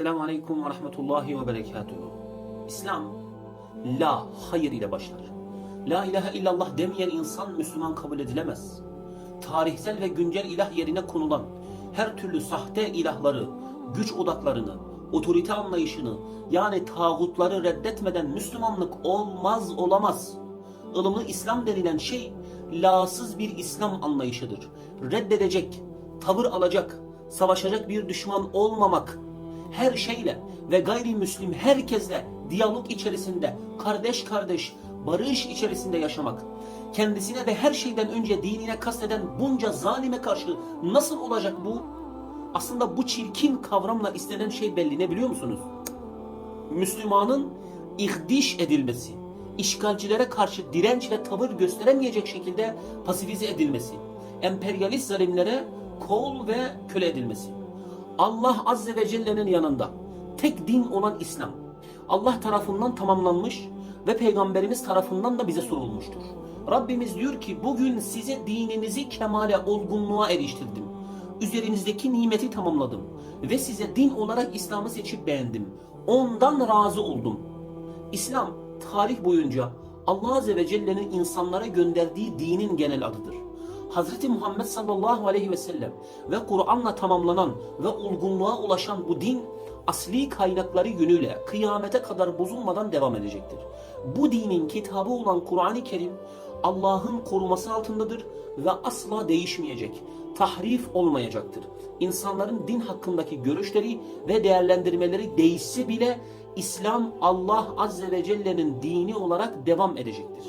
Selamun Aleyküm ve Rahmetullahi ve Berekatuhu. İslam, la, hayır ile başlar. La ilahe illallah demeyen insan Müslüman kabul edilemez. Tarihsel ve güncel ilah yerine konulan her türlü sahte ilahları, güç odaklarını, otorite anlayışını yani tağutları reddetmeden Müslümanlık olmaz olamaz. ılımlı İslam denilen şey lasız bir İslam anlayışıdır. Reddedecek, tavır alacak, savaşacak bir düşman olmamak, her şeyle ve gayrimüslim herkesle diyalog içerisinde, kardeş kardeş, barış içerisinde yaşamak, kendisine ve her şeyden önce dinine kasteden bunca zalime karşı nasıl olacak bu? Aslında bu çirkin kavramla istenen şey belli ne biliyor musunuz? Müslümanın ihdiş edilmesi, işgalcilere karşı direnç ve tavır gösteremeyecek şekilde pasifize edilmesi, emperyalist zalimlere kol ve köle edilmesi. Allah Azze ve Celle'nin yanında tek din olan İslam, Allah tarafından tamamlanmış ve Peygamberimiz tarafından da bize sorulmuştur. Rabbimiz diyor ki bugün size dininizi kemale, olgunluğa eriştirdim. Üzerinizdeki nimeti tamamladım ve size din olarak İslam'ı seçip beğendim. Ondan razı oldum. İslam tarih boyunca Allah Azze ve Celle'nin insanlara gönderdiği dinin genel adıdır. Hz. Muhammed sallallahu aleyhi ve sellem ve Kur'an'la tamamlanan ve olgunluğa ulaşan bu din asli kaynakları yönüyle kıyamete kadar bozulmadan devam edecektir. Bu dinin kitabı olan Kur'an-ı Kerim Allah'ın koruması altındadır ve asla değişmeyecek, tahrif olmayacaktır. İnsanların din hakkındaki görüşleri ve değerlendirmeleri değişse bile İslam Allah Azze ve Celle'nin dini olarak devam edecektir.